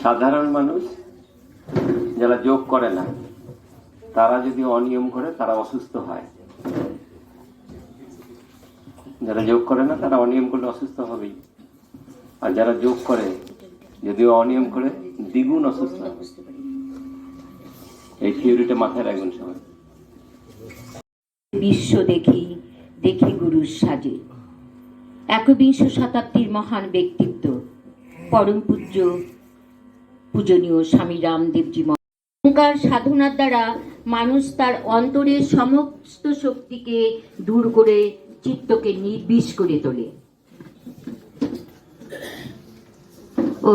সাধারণ মানুষ যারা যোগ করে না, তারা যদি অনিয়ম করে, তারা অসুস্থ হয়। যারা যোগ করে না, তারা অনিয়ম করলে অসুস্থ হবেই। আর যারা যোগ করে, যদিও অনিয়ম করে, দ্বিগুণ অসুস্থ হবে এই থিওরিটা মাথায় রাখবেন সবাই। বিশ্ব দেখি দেখি গুরুর সাজে। একবিংশ শতাব্দীর মহান ব্যক্তিত্ব, পরম পূজ্য পূজনীয় স্বামী রামদেবজি। অহংকার সাধনার দ্বারা মানুষ তার অন্তরের সমস্ত শক্তিকে দূর করে চিত্তকে নির্বিষ করে তোলে ও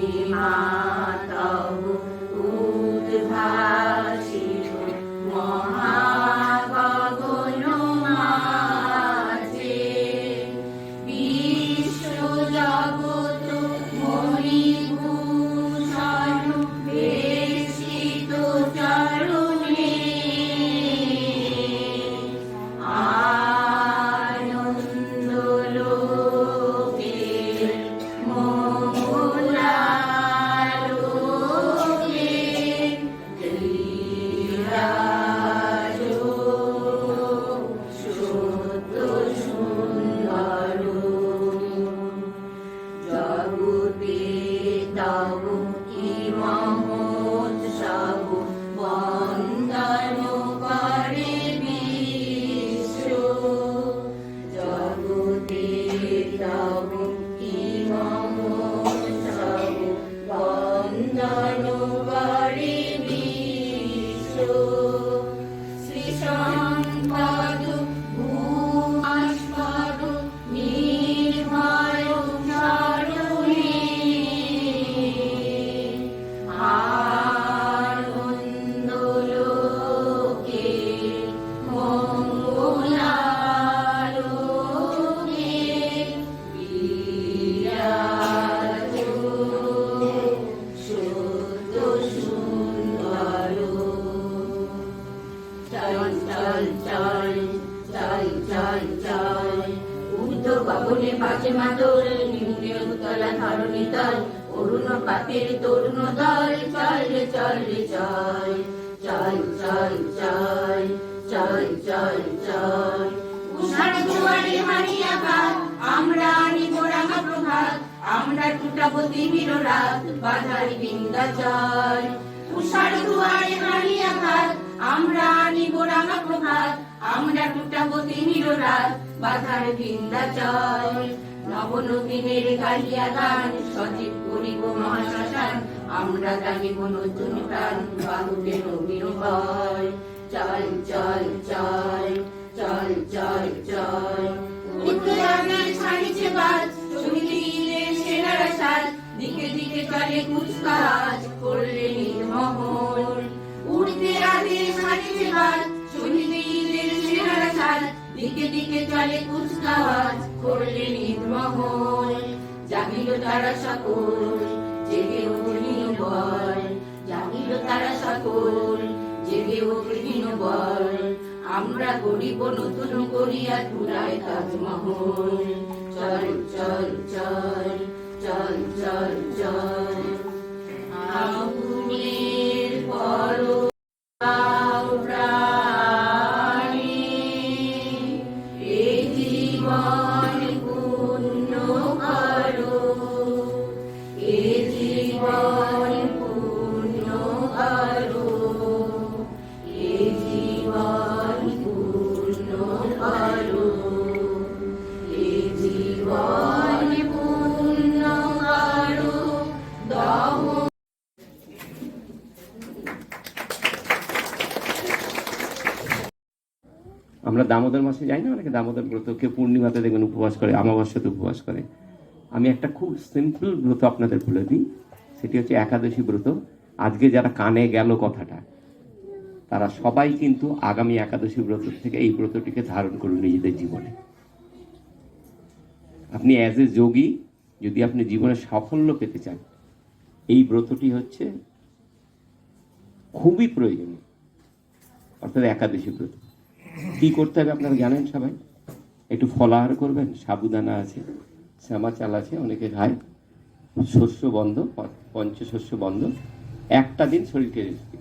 Shri Dog. দুয়ারে হারিয়া ভাত আমরা আনিব রাঙা রাত বাধার বিন্দাচল উষার দুয়ারে হারিয়া ভাত আমরা আনিব রাঙা প্রভাত আমরা টুটাবো তিমির রাত বাধার বিন্দাচল নবনবীনের গাহিয়া গান সজীব করিব মহাশ্মশান আমরা জানিব নতুন প্রাণ বাহুতে নবীর ভয় করলে নির্মহল উড়তে আগে তারা সকল জেগে উঠলিন বল। জাগিল তারা সকল জেগে উঠলিন বল আমরা করিব নতুন করিয়া তুলায় তাজমহল। চল চল চল চল চল চল। দামোদর মাসে যাই না অনেকে দামোদর ব্রত, কেউ পূর্ণিমাতে দেখবেন উপবাস করে, অমাবস্যাতে উপবাস করে। আমি একটা খুব সিম্পল ব্রত আপনাদের বলে দিই, সেটি হচ্ছে একাদশী ব্রত। আজকে যারা কানে গেল কথাটা, তারা সবাই কিন্তু আগামী একাদশী ব্রত থেকে এই ব্রতটিকে ধারণ করুন নিজেদের জীবনে। আপনি অ্যাজ এ যোগী, যদি আপনি জীবনে সাফল্য পেতে চান, এই ব্রতটি হচ্ছে খুবই প্রয়োজনীয়। অর্থাৎ একাদশী ব্রত। কি করতে হবে আপনারা জানেন সবাই? একটু ফলাহার করবেন, সাবুদানা আছে, শ্যামা চাল আছে, অনেকে খায়। শস্য বন্ধ পঞ্চশস্য বন্ধ। একটা দিন শরীরকে রেস্ট।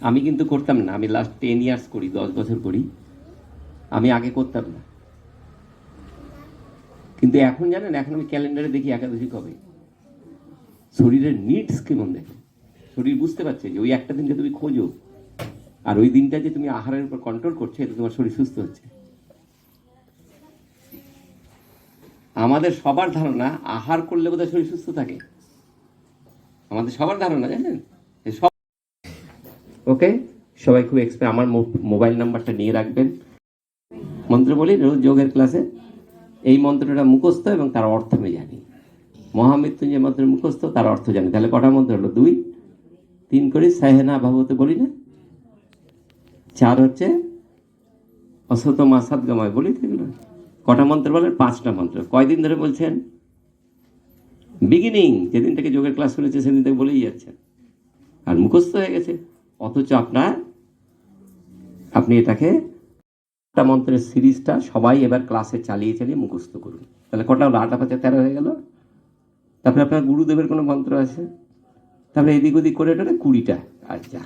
আমি কিন্তু করতাম না, আমি লাস্ট টেন ইয়ার্স করি, দশ বছর করি। আমি আগে করতাম না। কিন্তু এখন জানেন, এখন আমি ক্যালেন্ডারে দেখি একাদশী কবে। শরীরের নিডস কেমন দেখে? শরীর বুঝতে পারছে যে ওই একটা দিনকে তুমি খোঁজো। আর ওই দিনটা যে তুমি আহারের উপর কন্ট্রোল করছ এতে তোমার শরীর সুস্থ হচ্ছে। আমাদের সবার ধারণা, আহার করলে বোধহয় শরীর সুস্থ থাকে। আমাদের সবার ধারণা, জানেন? সব ওকে সবাই খুব এক্সপে আমার মোবাইল নাম্বারটা নিয়ে রাখবেন। মন্ত্র বলি, রোজ যোগের ক্লাসে এই মন্ত্রটা মুখস্থ এবং তার অর্থ আমি জানি। মহামৃত্যুঞ্জয় মন্ত্র মুখস্থ, তার অর্থ জানি। তাহলে কটা মন্ত্র হলো? দুই। তিন করি, সাহেনা ভাবতে বলি না? চার হচ্ছে অসত মাসাদ গামায় বলি তো এগুলো। কটা মন্ত্র বলেন? পাঁচটা মন্ত্র। কয়দিন ধরে বলছেন? বিগিনিং যেদিন থেকে যোগের ক্লাস শুনেছে সেদিন থেকে বলেই যাচ্ছেন আর মুখস্থ হয়ে গেছে। অথচ আপনার, আপনি এটাকে একটা মন্ত্রের সিরিজটা সবাই এবার ক্লাসে চালিয়ে চালিয়ে মুখস্থ করুন। তাহলে কটা হলো? আটা পাঁচে তেরো হয়ে গেল? তারপরে আপনার গুরুদেবের কোনো মন্ত্র আছে? তারপরে এদিক ওদিক করে এটা কুড়িটা। আচ্ছা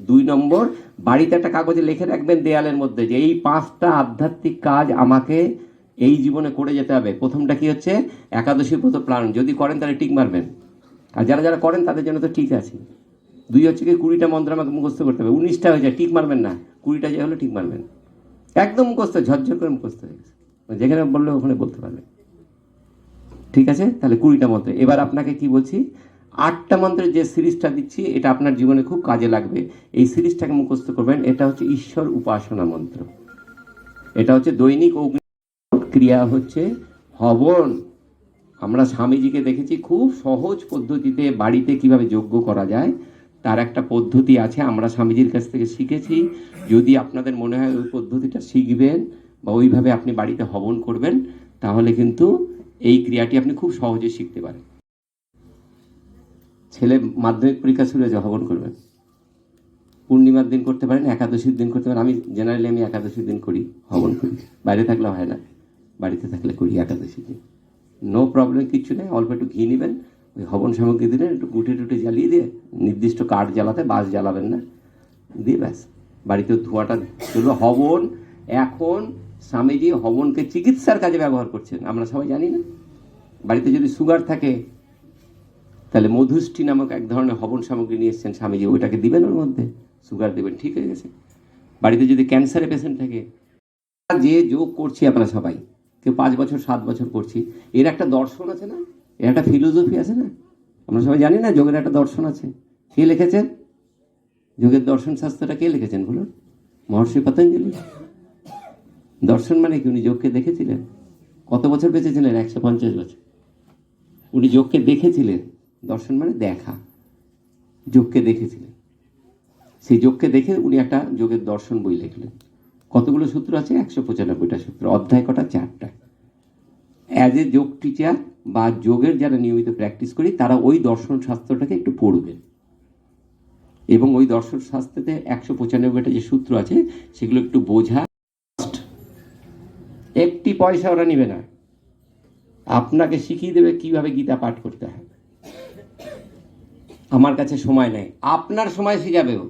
দুই নম্বর, বাড়িতে একটা কাগজে লিখে রাখবেন দেয়ালের মধ্যে যে এই পাঁচটা আধ্যাত্মিক কাজ আমাকে এই জীবনে করে যেতে হবে। প্রথমটা কি হচ্ছে? একাদশী ব্রত প্লান। যদি করেন তাহলে টিক মারবেন। আর যারা যারা করেন তাদের জন্য তো ঠিক আছে। দুই হচ্ছে কি, কুড়িটা মন্ত্র আমাকে মুখস্থ করতে হবে। উনিশটা হয়ে যায়, টিক মারবেন না। কুড়িটা যে হলো টিক মারবেন। একদম মুখস্থ, ঝরঝর করে মুখস্থ হয়ে গেছে। যেখানে বললে ওখানে বলতে পারবেন। ঠিক আছে? তাহলে কুড়িটা মন্ত্র। এবার আপনাকে কি বলছি? আটটা মন্ত্রের যে সিরিজটা দিচ্ছি, এটা আপনার জীবনে খুব কাজে লাগবে। এই সিরিজটাকে মুখস্থ করবেন, এটা হচ্ছে ঈশ্বর উপাসনা মন্ত্র। এটা হচ্ছে দৈনিক অগ্নি ক্রিয়া হচ্ছে হবন। আমরা স্বামীজিকে দেখেছি খুব সহজ পদ্ধতিতে বাড়িতে কীভাবে যজ্ঞ করা যায়। তার একটা পদ্ধতি আছে, আমরা স্বামীজির কাছ থেকে শিখেছি। যদি আপনাদের মনে হয় ওই পদ্ধতিটা শিখবেন বা ওইভাবে আপনি বাড়িতে হবন করবেন, তাহলে কিন্তু এই ক্রিয়াটি আপনি খুব সহজে শিখতে পারেন। ছেলে মাধ্যমিক পরীক্ষা শুরু হয়েছে হবন করবেন পূর্ণিমার দিন করতে পারেন, একাদশীর দিন করতে পারেন। আমি জেনারেলি আমি একাদশীর দিন করি হবন করি। বাইরে থাকলে হয় না, বাড়িতে থাকলে করি একাদশী দিন। নো প্রবলেম কিচ্ছু নেই, অল্প একটু ঘি নেবেন, ওই হবন সামগ্রী দিলেন, একটু গুটে টুটে জ্বালিয়ে দিয়ে নির্দিষ্ট কাঠ জ্বালাতে বাস জ্বালাবেন না, দিয়ে ব্যাস। বাড়িতে ধোঁয়াটা চলো হবন এখন স্বামীজি হবনকে চিকিৎসার কাজে ব্যবহার করছেন, আমরা সবাই জানি না। বাড়িতে যদি সুগার থাকে তাহলে মধুষ্টি নামক এক ধরনের হবন সামগ্রী নিয়ে এসছেন স্বামীজি, ওইটাকে দিবেন ওর মধ্যে, সুগার দেবেন, ঠিক হয়ে গেছে। বাড়িতে যদি ক্যান্সারের পেশেন্ট থাকে, যে যোগ করছি আমরা সবাই, কেউ পাঁচ বছর, সাত বছর করছি, এর একটা দর্শন আছে না? এর একটা ফিলোসফি আছে না? আমরা সবাই জানি না যোগের একটা দর্শন আছে। কে লিখেছেন? যোগের দর্শন শাস্ত্রটা কে লিখেছেন বলুন? মহর্ষি পতঞ্জলি। দর্শন মানে কি? উনি যোগকে দেখেছিলেন। কত বছর বেঁচেছিলেন? একশো পঞ্চাশ বছর। উনি যোগকে দেখেছিলেন। দর্শন মানে দেখা। যোগকে দেখেছিলেন। সেই যোগকে দেখে উনি একটা যোগের দর্শন বই লিখলেন। কতগুলো সূত্র আছে? একশো পঁচানব্বইটা সূত্র। অধ্যায় কটা? চারটা। অ্যাজ এ যোগ টিচার বা যোগের যারা নিয়মিত প্র্যাকটিস করি, তারা ওই দর্শন শাস্ত্রটাকে একটু পড়বেন। এবং ওই দর্শন শাস্ত্রেতে একশো পঁচানব্বইটা যে সূত্র আছে, সেগুলো একটু বোঝা। একটি পয়সা ওরা নিবে না। আপনাকে শিখিয়ে দেবে কীভাবে গীতা পাঠ করতে হয়। আমার কাছে সময় নেই। আপনার সময় শিখাবে ও।